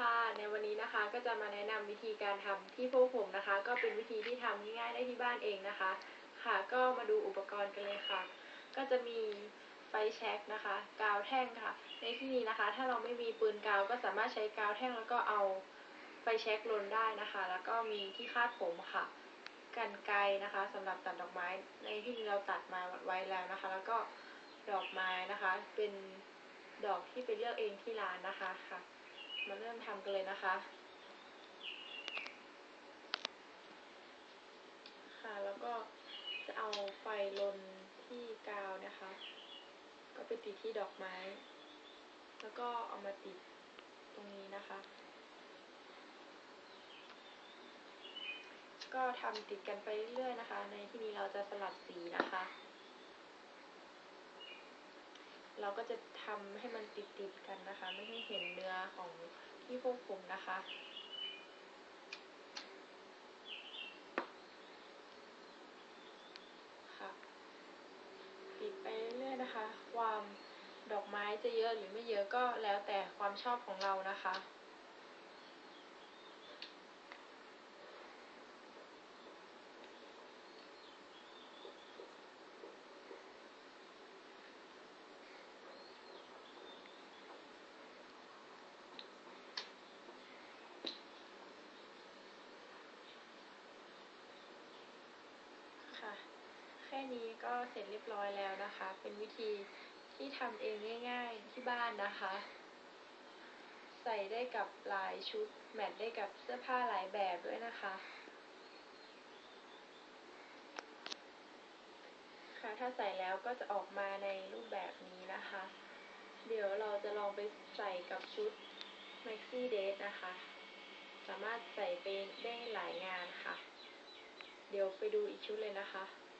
ค่ะ ในวันนี้นะคะก็จะมาแนะนำวิธีการทำที่โพกผมนะคะ ก็เป็นวิธีที่ทำง่ายๆได้ที่บ้านเองนะคะ ค่ะ ก็มาดูอุปกรณ์กันเลยค่ะ ก็จะมีไฟแช็กนะคะ กาวแท่งค่ะ ในที่นี้นะคะ ถ้าเราไม่มีปืนกาวก็สามารถใช้กาวแท่งแล้วก็เอาไฟแช็กลนได้นะคะ แล้วก็มีที่คาดผมค่ะ กันไกนะคะสำหรับตัดดอกไม้ ในที่นี้เราตัดมาไว้แล้วนะคะ แล้วก็ดอกไม้นะคะ เป็นดอกที่ไปเลือกเองที่ร้านนะคะค่ะ มาเริ่มทำกันเลยนะคะ ค่ะ แล้วก็จะเอาไฟลนที่กาวนะคะ ก็ไปติดที่ดอกไม้ แล้วก็เอามาติดตรงนี้นะคะ ก็ทำติดกันไปเรื่อยๆนะคะ ในที่นี้เราจะสลับสีนะคะ เราก็จะทำให้มันติดๆกันนะคะ ไม่ให้เห็นเนื้อของที่พวกผมนะคะค่ะติดไปเรื่อยๆนะคะ ความดอกไม้จะเยอะหรือไม่เยอะก็แล้วแต่ความชอบของเรานะคะ แค่นี้ก็เสร็จเรียบร้อยแล้วนะคะ เป็นวิธีที่ทำเองง่าย ๆที่บ้านนะคะ ใส่ได้กับหลายชุด แมทได้กับเสื้อผ้าหลายแบบด้วยนะคะค่ะถ้าใส่แล้วก็จะออกมาในรูปแบบนี้นะคะ เดี๋ยวเราจะลองไปใส่กับชุด Maxi Dress นะคะ สามารถใส่ไปได้หลายงานค่ะ เดี๋ยวไปดูอีกชุดเลยนะคะ